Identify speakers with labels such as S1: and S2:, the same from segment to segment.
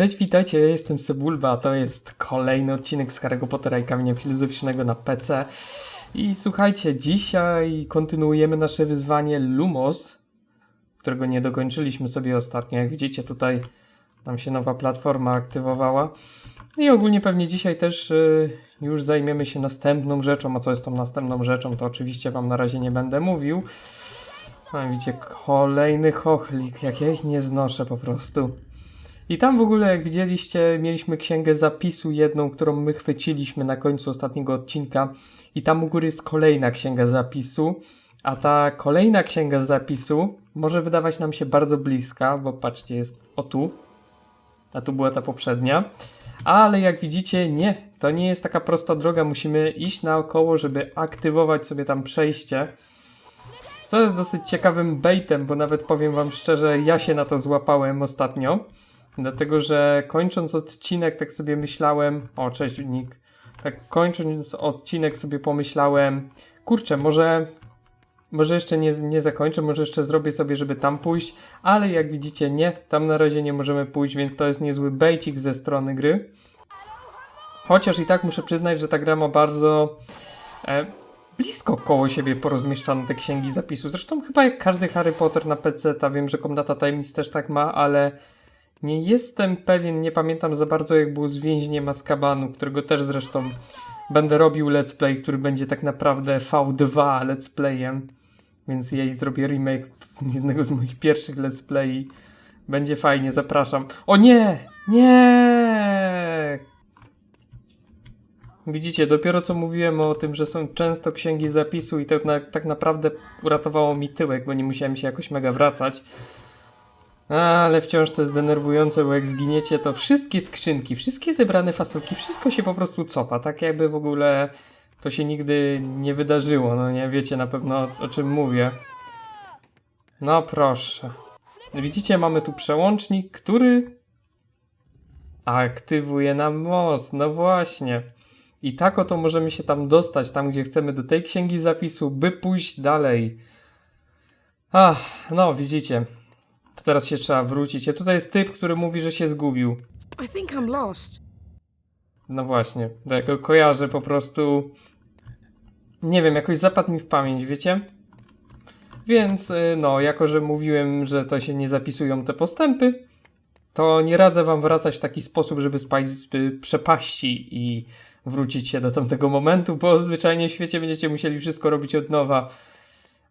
S1: Cześć, witajcie, ja jestem Sebulba, to jest kolejny odcinek z Harry'ego Pottera i Kamienia Filozoficznego na PC. I słuchajcie, dzisiaj kontynuujemy nasze wyzwanie Lumos, którego nie dokończyliśmy sobie ostatnio. Jak widzicie, tutaj nam się nowa platforma aktywowała. I ogólnie pewnie dzisiaj też y, już zajmiemy się następną rzeczą. A co jest tą następną rzeczą, to oczywiście Wam na razie nie będę mówił. Widzicie, kolejny chochlik, jak ja ich nie znoszę po prostu. I tam w ogóle, jak widzieliście, mieliśmy księgę zapisu jedną, którą my chwyciliśmy na końcu ostatniego odcinka. I tam u góry jest kolejna księga zapisu. A ta kolejna księga zapisu może wydawać nam się bardzo bliska, bo patrzcie, jest o tu. A tu była ta poprzednia. Ale jak widzicie, nie. To nie jest taka prosta droga. Musimy iść naokoło, żeby aktywować sobie tam przejście. Co jest dosyć ciekawym baitem, bo nawet powiem wam szczerze, ja się na to złapałem ostatnio. Dlatego, że kończąc odcinek, tak sobie myślałem. O, cześć, Nick. Tak kończąc odcinek, sobie pomyślałem, kurczę, może. Może jeszcze nie, nie zakończę, może jeszcze zrobię sobie, żeby tam pójść, ale jak widzicie, nie, tam na razie nie możemy pójść, więc to jest niezły bejcik ze strony gry. Chociaż i tak muszę przyznać, że ta gra ma bardzo e, blisko koło siebie porozmieszczane te księgi zapisu. Zresztą chyba jak każdy Harry Potter na PC, ta wiem, że Komnata Tajemnic też tak ma, ale nie jestem pewien, nie pamiętam za bardzo jak było z Więźniem Azkabanu, którego też zresztą będę robił let's play, który będzie tak naprawdę V2 let's playem, więc jej zrobię remake jednego z moich pierwszych let's play. Będzie fajnie, zapraszam. O nie! Nie! Widzicie, dopiero co mówiłem o tym, że są często księgi zapisu i to na, tak naprawdę uratowało mi tyłek, bo nie musiałem się jakoś mega wracać. Ale wciąż to jest denerwujące, bo jak zginiecie, to wszystkie skrzynki, wszystkie zebrane fasolki, wszystko się po prostu cofa. Tak jakby w ogóle to się nigdy nie wydarzyło. No nie wiecie na pewno o, czym mówię. No proszę. Widzicie, mamy tu przełącznik, który aktywuje nam most. No właśnie. I tak oto możemy się tam dostać, tam gdzie chcemy, do tej księgi zapisu, by pójść dalej. Ach, no widzicie. To teraz się trzeba wrócić. A tutaj jest typ, który mówi, że się zgubił.
S2: I think I'm lost.
S1: No właśnie, bo jak go kojarzę po prostu... Nie wiem, jakoś zapadł mi w pamięć, wiecie? Więc, y, no, jako że mówiłem, że to się nie zapisują te postępy, to nie radzę wam wracać w taki sposób, żeby spać z y, przepaści i wrócić się do tamtego momentu, bo zwyczajnie w świecie będziecie musieli wszystko robić od nowa.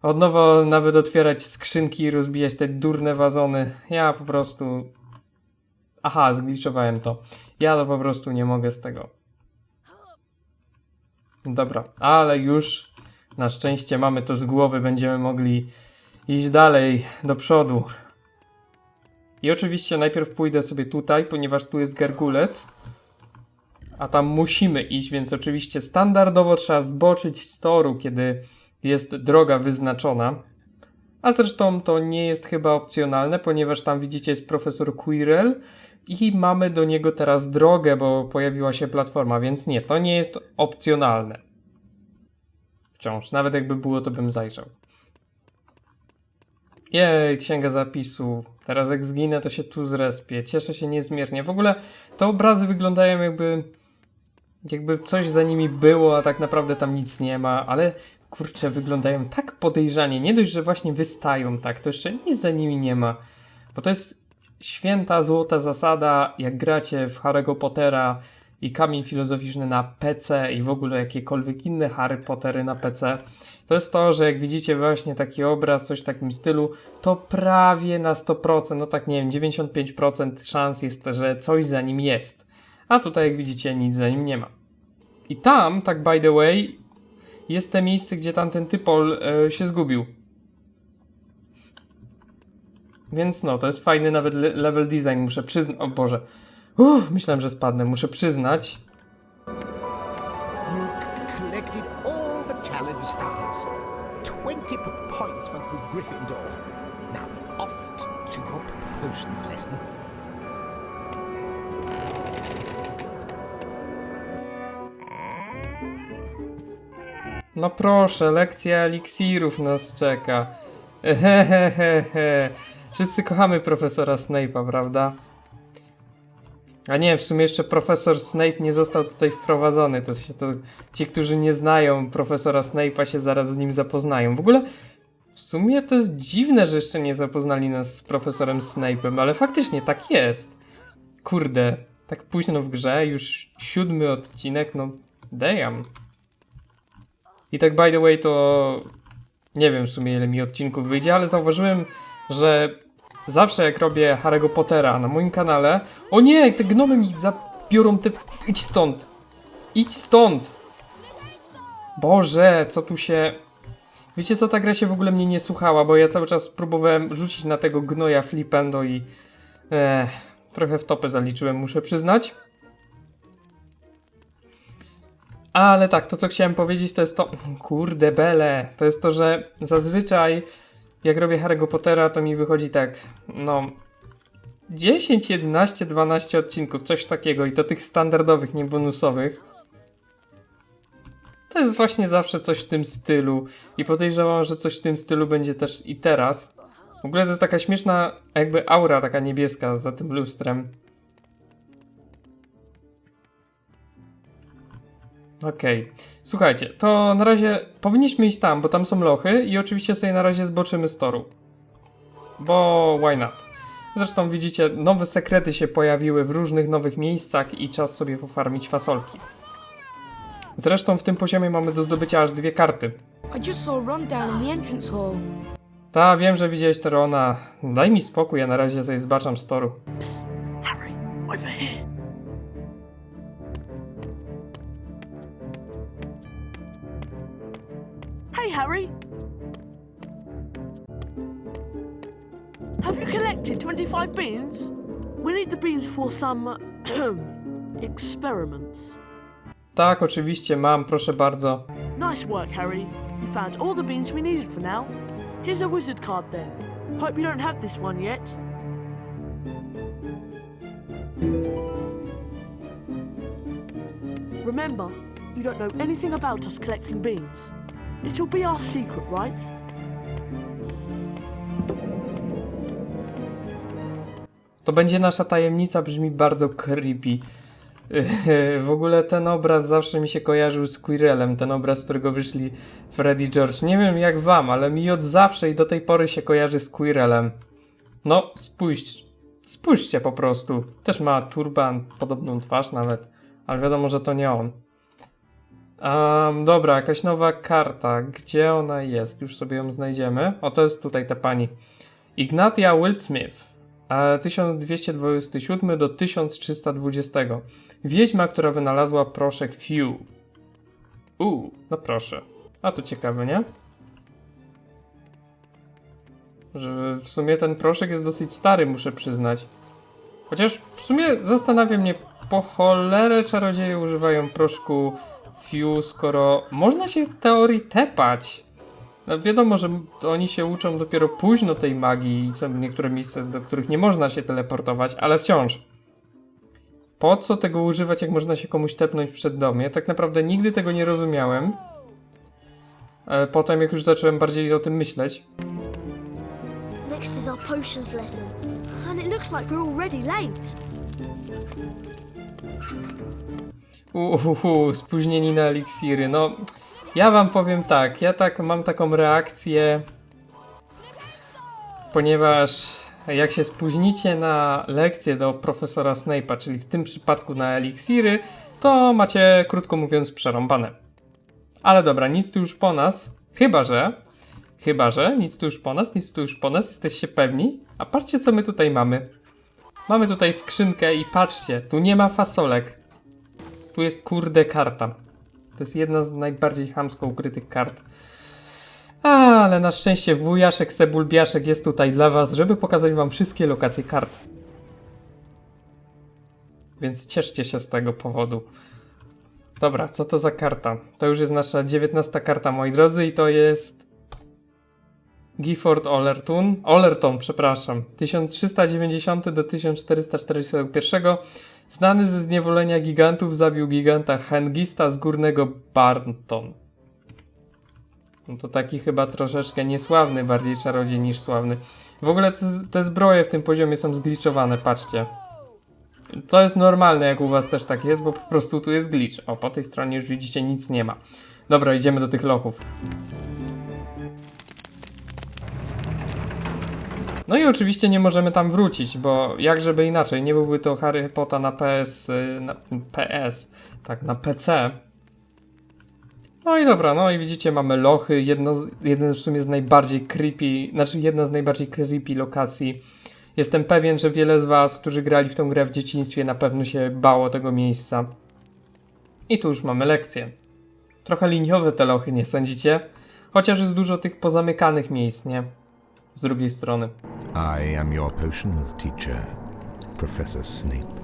S1: Od nowa nawet otwierać skrzynki i rozbijać te durne wazony. Ja po prostu... Aha, zgliczowałem to. Ja to po prostu nie mogę z tego. Dobra, ale już na szczęście mamy to z głowy, będziemy mogli iść dalej, do przodu. I oczywiście najpierw pójdę sobie tutaj, ponieważ tu jest gargulec. A tam musimy iść, więc oczywiście standardowo trzeba zboczyć z toru, kiedy jest droga wyznaczona. A zresztą to nie jest chyba opcjonalne, ponieważ tam widzicie jest profesor Quirrell i mamy do niego teraz drogę, bo pojawiła się platforma, więc nie, to nie jest opcjonalne. Wciąż, nawet jakby było, to bym zajrzał. Jej, księga zapisu. Teraz jak zginę, to się tu zrespię. Cieszę się niezmiernie. W ogóle te obrazy wyglądają jakby jakby coś za nimi było, a tak naprawdę tam nic nie ma, ale kurczę, wyglądają tak podejrzanie. Nie dość, że właśnie wystają tak, to jeszcze nic za nimi nie ma. Bo to jest święta, złota zasada, jak gracie w Harry'ego Pottera i Kamień Filozoficzny na PC i w ogóle jakiekolwiek inne Harry Pottery na PC, to jest to, że jak widzicie właśnie taki obraz, coś w takim stylu, to prawie na 100%, no tak nie wiem, 95% szans jest, że coś za nim jest. A tutaj, jak widzicie, nic za nim nie ma. I tam, tak by the way, jest to miejsce, gdzie tamten typol e, się zgubił. Więc no, to jest fajny nawet le- level design, muszę przyznać. O Boże. Uff, myślałem, że spadnę. Muszę przyznać.
S3: You c- collected all the challenge stars. 20 p- points for Gr- Gryffindor. Now, off to your potions lesson.
S1: No proszę, lekcja eliksirów nas czeka. Ehehehe. Wszyscy kochamy profesora Snape'a, prawda? A nie, w sumie jeszcze profesor Snape nie został tutaj wprowadzony. To się to ci, którzy nie znają profesora Snape'a się zaraz z nim zapoznają. W ogóle w sumie to jest dziwne, że jeszcze nie zapoznali nas z profesorem Snape'em, ale faktycznie tak jest. Kurde, tak późno w grze, już siódmy odcinek, no damn. I tak by the way to nie wiem w sumie ile mi odcinków wyjdzie, ale zauważyłem, że zawsze jak robię Harry'ego Pottera na moim kanale, o nie, te gnomy mi zabiorą te... Idź stąd! Idź stąd! Boże, co tu się... Wiecie co, ta gra się w ogóle mnie nie słuchała, bo ja cały czas próbowałem rzucić na tego gnoja flipendo i... Ech, trochę w topę zaliczyłem, muszę przyznać. Ale tak, to co chciałem powiedzieć to jest to... Kurde bele, to jest to, że zazwyczaj jak robię Harry'ego Pottera to mi wychodzi tak, no... 10, 11, 12 odcinków, coś takiego i to tych standardowych, nie bonusowych. To jest właśnie zawsze coś w tym stylu i podejrzewam, że coś w tym stylu będzie też i teraz. W ogóle to jest taka śmieszna jakby aura taka niebieska za tym lustrem. Okej, słuchajcie, to na razie powinniśmy iść tam, bo tam są lochy i oczywiście sobie na razie zboczymy z toru. Bo why not? Zresztą widzicie, nowe sekrety się pojawiły w różnych nowych miejscach i czas sobie pofarmić fasolki. Zresztą w tym poziomie mamy do zdobycia aż dwie karty. Ta, wiem, że widziałeś Terona. Daj mi spokój, ja na razie sobie zbaczam z toru.
S4: Psst, Harry, over here. Collected 25 beans? We need the beans for some experiments.
S1: Tak, oczywiście mam, proszę bardzo.
S4: Nice work, Harry. You found all the beans we needed for now. Here's a wizard card then. Hope you don't have this one yet. Remember, you don't know anything about us collecting beans. It'll be our secret, right?
S1: To będzie nasza tajemnica, brzmi bardzo creepy. W ogóle ten obraz zawsze mi się kojarzył z Quirrellem, ten obraz, z którego wyszli Freddy George. Nie wiem jak wam, ale mi od zawsze i do tej pory się kojarzy z Quirrellem. No, spójrz, spójrzcie po prostu. Też ma turban, podobną twarz nawet, ale wiadomo, że to nie on. Um, dobra, jakaś nowa karta. Gdzie ona jest? Już sobie ją znajdziemy. O, to jest tutaj ta pani. Ignatia Wildsmith. E, 1227 do 1320. Wiedźma, która wynalazła proszek Few. Uuu, no proszę. A to ciekawe, nie? Że w sumie ten proszek jest dosyć stary, muszę przyznać. Chociaż w sumie zastanawia mnie, po cholerę czarodzieje używają proszku Few, skoro można się w teorii tepać. No wiadomo, że oni się uczą dopiero późno tej magii i są niektóre miejsca, do których nie można się teleportować, ale wciąż. Po co tego używać, jak można się komuś tepnąć przed domie? Tak naprawdę nigdy tego nie rozumiałem. E, Potem, jak już zacząłem bardziej o tym myśleć,
S5: Next is our potions lesson. And it looks like we're already late.
S1: Uhuhu, spóźnieni na eliksiry. No, ja wam powiem tak, ja tak mam taką reakcję, ponieważ jak się spóźnicie na lekcję do profesora Snape'a, czyli w tym przypadku na eliksiry, to macie, krótko mówiąc, przerąbane. Ale dobra, nic tu już po nas, chyba że, chyba że, nic tu już po nas, nic tu już po nas, jesteście pewni? A patrzcie, co my tutaj mamy. Mamy tutaj skrzynkę i patrzcie, tu nie ma fasolek. Tu jest kurde karta. To jest jedna z najbardziej chamsko ukrytych kart. A, ale na szczęście wujaszek Sebulbiaszek jest tutaj dla was, żeby pokazać wam wszystkie lokacje kart. Więc cieszcie się z tego powodu. Dobra, co to za karta? To już jest nasza dziewiętnasta karta, moi drodzy, i to jest Gifford Ollerton, Ollerton, przepraszam, 1390 do 1441. Znany ze zniewolenia gigantów zabił giganta Hengista z górnego Barnton. No to taki chyba troszeczkę niesławny, bardziej czarodziej niż sławny. W ogóle te, te zbroje w tym poziomie są zgliczowane, patrzcie. To jest normalne, jak u was też tak jest, bo po prostu tu jest glitch. O, po tej stronie już widzicie, nic nie ma. Dobra, idziemy do tych lochów. No i oczywiście nie możemy tam wrócić, bo jak żeby inaczej, nie byłby to Harry Potter na PS, y, na PS, tak, na PC. No i dobra, no i widzicie, mamy lochy, jedno z, jeden w sumie z najbardziej creepy, znaczy jedna z najbardziej creepy lokacji. Jestem pewien, że wiele z was, którzy grali w tą grę w dzieciństwie, na pewno się bało tego miejsca. I tu już mamy lekcję. Trochę liniowe te lochy, nie sądzicie? Chociaż jest dużo tych pozamykanych miejsc, nie? Z drugiej strony.
S6: I am your potions teacher, Professor Snape.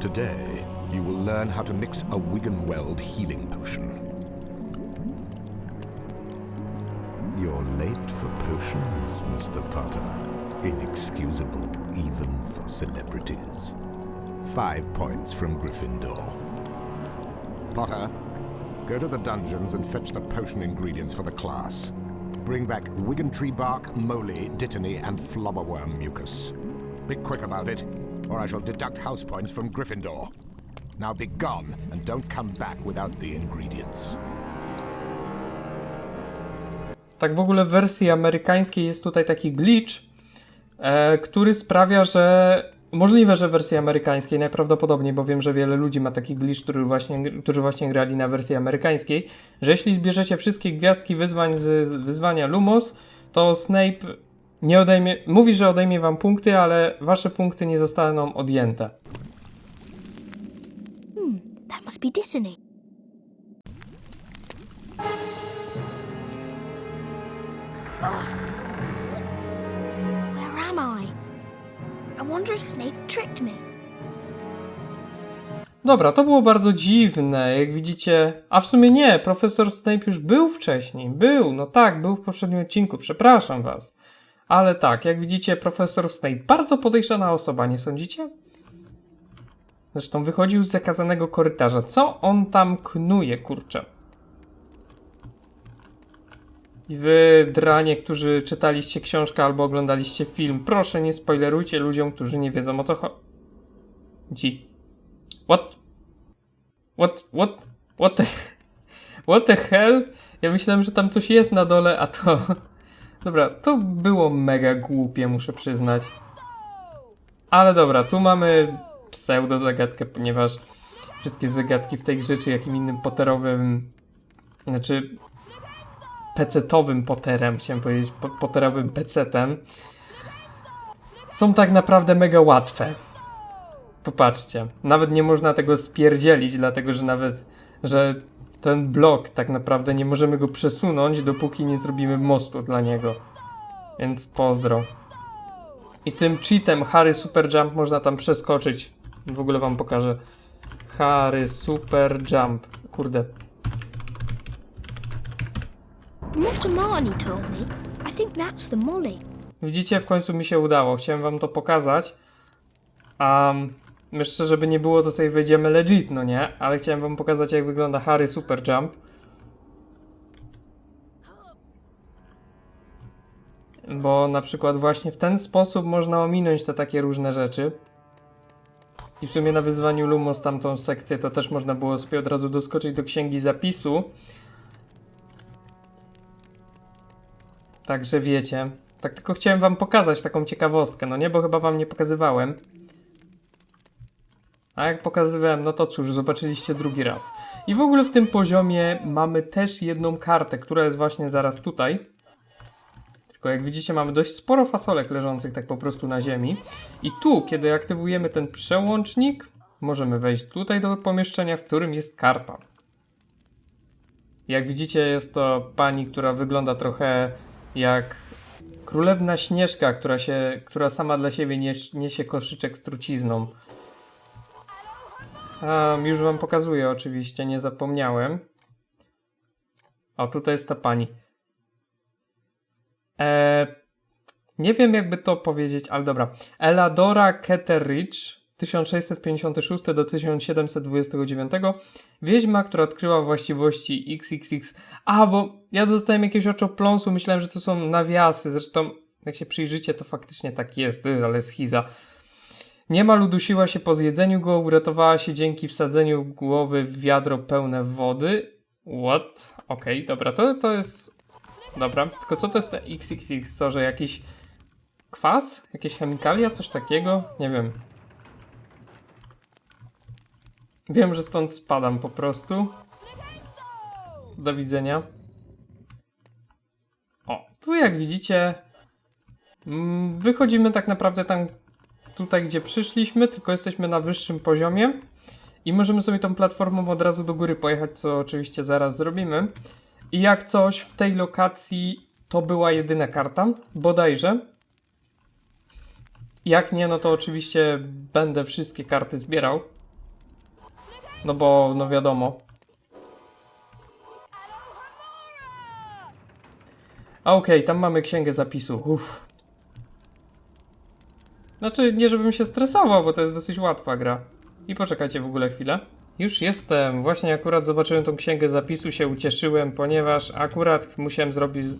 S3: Today, you will learn how to mix a Wiggenweld healing potion.
S6: You're late for potions, Mr. Potter. Inexcusable even for celebrities.
S3: Five points from Gryffindor. Potter, go to the dungeons and fetch the potion ingredients for the class. Bring back Wiggentree bark, moly, dittany, and flobberworm mucus. Be quick about it, or I shall deduct house points from Gryffindor. Now be gone, and don't come back without the ingredients.
S1: Tak w ogóle w wersji amerykańskiej jest tutaj taki glitch, e, który sprawia, że możliwe, że w wersji amerykańskiej najprawdopodobniej, bo wiem, że wiele ludzi ma taki glitch, który właśnie, którzy właśnie grali na wersji amerykańskiej, że jeśli zbierzecie wszystkie gwiazdki wyzwań z wyzwania Lumos, to Snape nie odejmie, mówi, że odejmie wam punkty, ale wasze punkty nie zostaną odjęte.
S5: That must be Dissony. Where Tricked me.
S1: Dobra, to było bardzo dziwne, jak widzicie. A w sumie nie, profesor Snape już był wcześniej. Był, no tak, był w poprzednim odcinku, przepraszam was. Ale tak, jak widzicie, profesor Snape bardzo podejrzana osoba, nie sądzicie? Zresztą wychodził z zakazanego korytarza. Co on tam knuje, kurczę? I wy, dranie, którzy czytaliście książkę albo oglądaliście film, proszę nie spoilerujcie ludziom, którzy nie wiedzą o co chodzi. What? What? What? What the... What the hell? Ja myślałem, że tam coś jest na dole, a to... Dobra, to było mega głupie, muszę przyznać. Ale dobra, tu mamy pseudo zagadkę, ponieważ wszystkie zagadki w tej grze, czy jakim innym potterowym... Znaczy... Pecetowym potterem, chciałem powiedzieć, po- potterowym pecetem, są tak naprawdę mega łatwe. Popatrzcie, nawet nie można tego spierdzielić, dlatego że nawet, że ten blok tak naprawdę nie możemy go przesunąć, dopóki nie zrobimy mostu dla niego. Więc pozdro. I tym cheatem Harry Super Jump można tam przeskoczyć. W ogóle wam pokażę. Harry Super Jump. Kurde.
S5: What told me, I think that's the Molly.
S1: Widzicie, w końcu mi się udało. Chciałem wam to pokazać. A jeszcze, żeby nie było, to sobie wejdziemy legit, no nie? Ale chciałem wam pokazać, jak wygląda Harry Super Jump. Bo na przykład właśnie w ten sposób można ominąć te takie różne rzeczy. I w sumie na wyzwaniu Lumos tamtą sekcję to też można było sobie od razu doskoczyć do księgi zapisu. Także wiecie. Tak tylko chciałem wam pokazać taką ciekawostkę, no nie, bo chyba wam nie pokazywałem. A jak pokazywałem, no to cóż, zobaczyliście drugi raz. I w ogóle w tym poziomie mamy też jedną kartę, która jest właśnie zaraz tutaj. Tylko jak widzicie, mamy dość sporo fasolek leżących tak po prostu na ziemi. I tu, kiedy aktywujemy ten przełącznik, możemy wejść tutaj do pomieszczenia, w którym jest karta. Jak widzicie, jest to pani, która wygląda trochę jak królewna Śnieżka, która, się, która sama dla siebie nieś, niesie koszyczek z trucizną. A, już wam pokazuję oczywiście, nie zapomniałem. O, tutaj jest ta pani. E, nie wiem jakby to powiedzieć, ale dobra. Eladora Ketteridge 1656 do 1729 Wiedźma, która odkryła właściwości XXX. A, bo ja dostałem jakiegoś oczopląsu, myślałem, że to są nawiasy. Zresztą, jak się przyjrzycie, to faktycznie tak jest, y, ale schiza. Niemal udusiła się po zjedzeniu go, uratowała się dzięki wsadzeniu głowy w wiadro pełne wody. What? Okej, dobra, to, to jest... Dobra, tylko co to jest te XXX? Co, że jakiś kwas? Jakieś chemikalia? Coś takiego? Nie wiem. Wiem, że stąd spadam po prostu. Do widzenia. O, tu jak widzicie, mm, wychodzimy tak naprawdę tam, tutaj gdzie przyszliśmy, tylko jesteśmy na wyższym poziomie i możemy sobie tą platformą od razu do góry pojechać, co oczywiście zaraz zrobimy. I jak coś w tej lokacji to była jedyna karta, bodajże. Jak nie, no to oczywiście będę wszystkie karty zbierał. No bo, no wiadomo. A okej, tam mamy księgę zapisu. Uff. Znaczy, nie żebym się stresował, bo to jest dosyć łatwa gra. I poczekajcie w ogóle chwilę. Już jestem. Właśnie akurat zobaczyłem tą księgę zapisu, się ucieszyłem, ponieważ akurat musiałem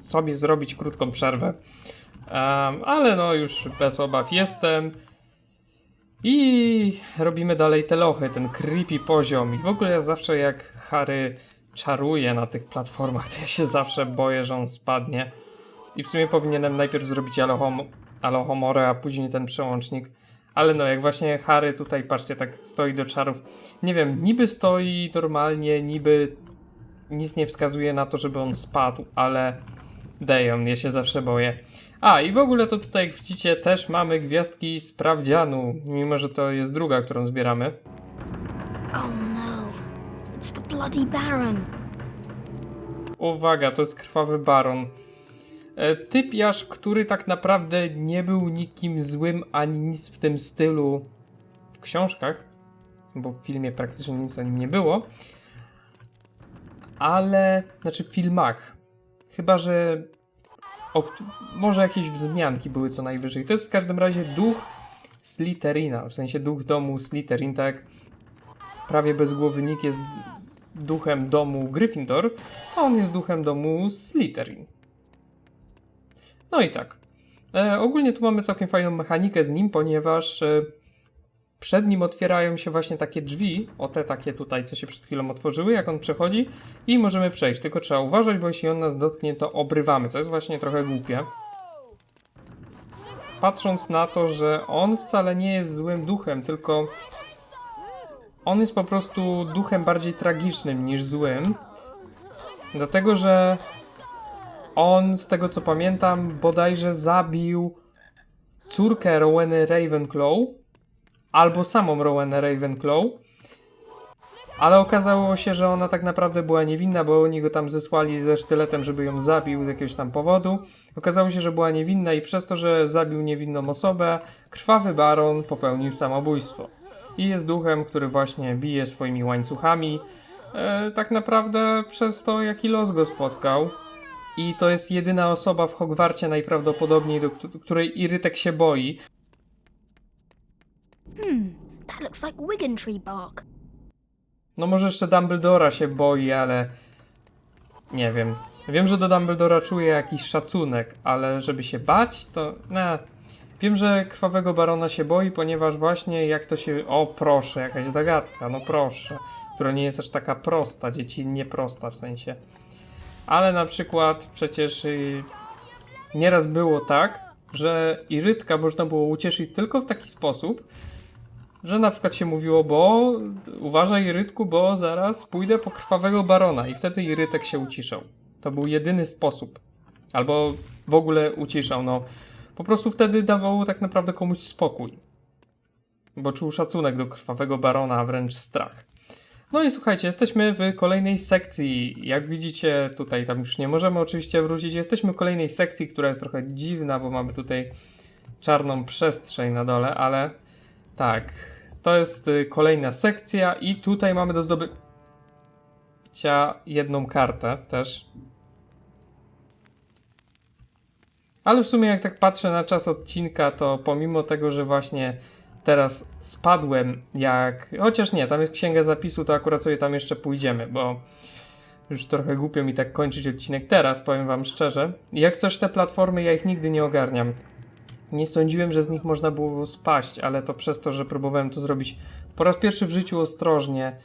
S1: sobie zrobić krótką przerwę. Em, ale no już bez obaw jestem. I robimy dalej te lochy, ten creepy poziom. I w ogóle ja zawsze jak Harry czaruje na tych platformach, to ja się zawsze boję, że on spadnie. I w sumie powinienem najpierw zrobić Alohom Alohomorę, a później ten przełącznik. Ale no, jak właśnie Harry tutaj, patrzcie, tak stoi do czarów. Nie wiem, niby stoi normalnie, niby nic nie wskazuje na to, żeby on spadł, ale Dejon, ja się zawsze boję. A, i w ogóle to tutaj, jak widzicie, też mamy gwiazdki sprawdzianu, mimo że to jest druga, którą zbieramy.
S5: Oh no, it's the bloody Baron.
S1: Uwaga, to jest krwawy baron. E, Typiarz, który tak naprawdę nie był nikim złym ani nic w tym stylu w książkach, bo w filmie praktycznie nic o nim nie było. Ale, znaczy w filmach. Chyba, że może jakieś wzmianki były co najwyżej. To jest w każdym razie duch Slytherina, w sensie duch domu Slytherin, tak prawie bez głowy Nick jest duchem domu Gryffindor, a on jest duchem domu Slytherin. No i tak. E, ogólnie tu mamy całkiem fajną mechanikę z nim, ponieważ e, przed nim otwierają się właśnie takie drzwi, o te takie tutaj, co się przed chwilą otworzyły, jak on przechodzi i możemy przejść, tylko trzeba uważać, bo jeśli on nas dotknie, to obrywamy, co jest właśnie trochę głupie. Patrząc na to, że on wcale nie jest złym duchem, tylko on jest po prostu duchem bardziej tragicznym niż złym. Dlatego, że on, z tego co pamiętam, bodajże zabił córkę Roweny Ravenclaw, albo samą Rowenę Ravenclaw, ale okazało się, że ona tak naprawdę była niewinna, bo oni go tam zesłali ze sztyletem, żeby ją zabił z jakiegoś tam powodu. Okazało się, że była niewinna i przez to, że zabił niewinną osobę, krwawy baron popełnił samobójstwo. I jest duchem, który właśnie bije swoimi łańcuchami. E, tak naprawdę przez to, jaki los go spotkał. I to jest jedyna osoba w Hogwarcie najprawdopodobniej, do któ- której Irytek się boi.
S5: Looks like Wigan tree bark.
S1: No może jeszcze Dumbledora się boi, ale nie wiem. Wiem, że do Dumbledora czuje jakiś szacunek, ale żeby się bać, to ne. Wiem, że Krwawego Barona się boi, ponieważ właśnie jak to się... O, proszę, jakaś zagadka, no proszę. Która nie jest aż taka prosta, dziecinnie prosta w sensie. Ale na przykład przecież y, nieraz było tak, że Irytka można było ucieszyć tylko w taki sposób, że na przykład się mówiło, bo uważaj Irytku, bo zaraz pójdę po krwawego barona i wtedy Irytek się uciszał. To był jedyny sposób. Albo w ogóle uciszał, no. Po prostu wtedy dawało tak naprawdę komuś spokój. Bo czuł szacunek do krwawego barona, a wręcz strach. No i słuchajcie, jesteśmy w kolejnej sekcji. Jak widzicie, tutaj tam już nie możemy oczywiście wrócić. Jesteśmy w kolejnej sekcji, która jest trochę dziwna, bo mamy tutaj czarną przestrzeń na dole, ale tak, to jest y, kolejna sekcja i tutaj mamy do zdobycia jedną kartę też. Ale w sumie jak tak patrzę na czas odcinka, to pomimo tego, że właśnie teraz spadłem jak... Chociaż nie, tam jest księga zapisu, to akurat sobie tam jeszcze pójdziemy, bo już trochę głupio mi tak kończyć odcinek teraz, powiem wam szczerze. Jak coś te platformy, ja ich nigdy nie ogarniam. Nie sądziłem, że z nich można było spaść, ale to przez to, że próbowałem to zrobić po raz pierwszy w życiu ostrożnie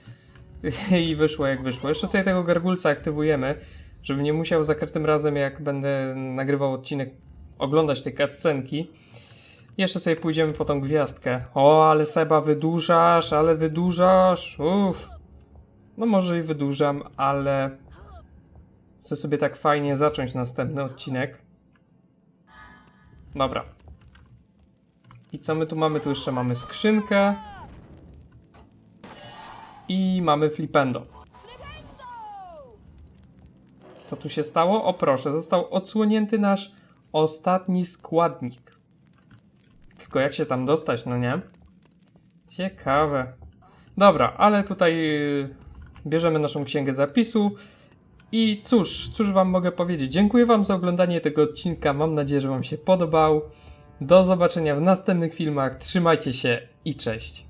S1: i wyszło jak wyszło. Jeszcze sobie tego gargulca aktywujemy, żebym nie musiał za każdym razem, jak będę nagrywał odcinek, oglądać tej cutscenki. Jeszcze sobie pójdziemy po tą gwiazdkę. O, ale Seba wydłużasz, ale wydłużasz. Uff. No może i wydłużam, ale chcę sobie tak fajnie zacząć następny odcinek. Dobra. I co my tu mamy? Tu jeszcze mamy skrzynkę. I mamy flipendo. Co tu się stało? O proszę, został odsłonięty nasz ostatni składnik. Tylko jak się tam dostać, no nie? Ciekawe. Dobra, ale tutaj yy, bierzemy naszą księgę zapisu. I cóż, cóż wam mogę powiedzieć? Dziękuję wam za oglądanie tego odcinka. Mam nadzieję, że wam się podobał. Do zobaczenia w następnych filmach. Trzymajcie się i cześć.